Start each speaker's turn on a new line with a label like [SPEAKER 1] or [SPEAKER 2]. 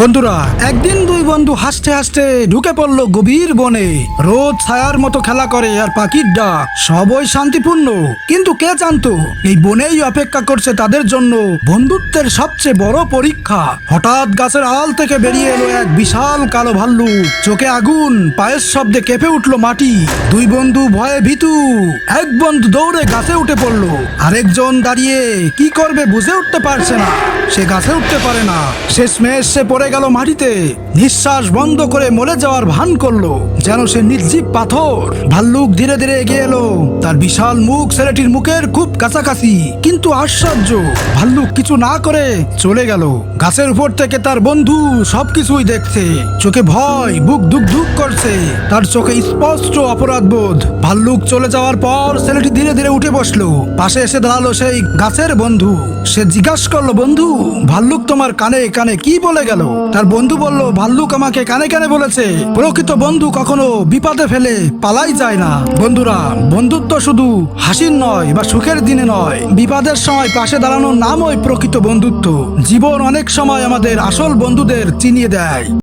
[SPEAKER 1] বন্ধুরা, একদিন দুই বন্ধু হাসতে হাসতে ঢুকে পড়ল গভীর বনে। রোদ ছায়ার মতো খেলা করে আর পাখির ডাক। সবই শান্তিপূর্ণ। কিন্তু কে জানতো, এই বনেই অপেক্ষা করছে তাদের জন্য বন্ধুত্বের সবচেয়ে বড় পরীক্ষা। হঠাৎ গাছের আল থেকে বেরিয়ে এলো এক বিশাল কালো ভাল্লুক চোখে আগুন, পায়ের শব্দে কেঁপে উঠল মাটি। দুই বন্ধু ভয়ে ভীতু। এক বন্ধু দৌড়ে গাছে উঠে পড়ল। আরেকজন দাঁড়িয়ে কি করবে বুঝে উঠতে পারছে না। সে গাছে উঠতে পারে না। শেষমেশ সে পড়ে গেল মাটিতে। নিঃশ্বাস বন্ধ করে মরে যাওয়ার ভান করল, যেন সে নির্জীব পাথর। ভাল্লুক ধীরে ধীরে এগিয়ে এলো। তার বিশাল মুখ ছেলেটির মুখের খুব কাছাকাছি, কিন্তু আশ্চর্য, ভাল্লুক কিছু না করে চলে গেল। গাছের উপর থেকে তার বন্ধু সবকিছুই দেখছে। চোখে ভয়, বুক ধুক ধুক করছে। তার চোখে স্পষ্ট অপরাধ বোধ। ভাল্লুক চলে যাওয়ার পর ছেলেটি ধীরে ধীরে উঠে বসল। পাশে এসে দাঁড়াল সেই গাছের বন্ধু। সে জিজ্ঞাসা করল, বন্ধু, ভাল্লুক তোমার কানে কানে কি বলে গেল? তার বন্ধু বলল, ভাল্লুক আমাকে কানে কানে বলেছে, প্রকৃত বন্ধু কখনো বিপদে ফেলে পালাই যায় না। বন্ধুরা, বন্ধুত্ব শুধু হাসির নয় বা সুখের দিনে নয়, বিপদের সময় পাশে দাঁড়ানোর নামই প্রকৃত বন্ধুত্ব। জীবন অনেক সময় আমাদের আসল বন্ধুদের চিনিয়ে দেয়।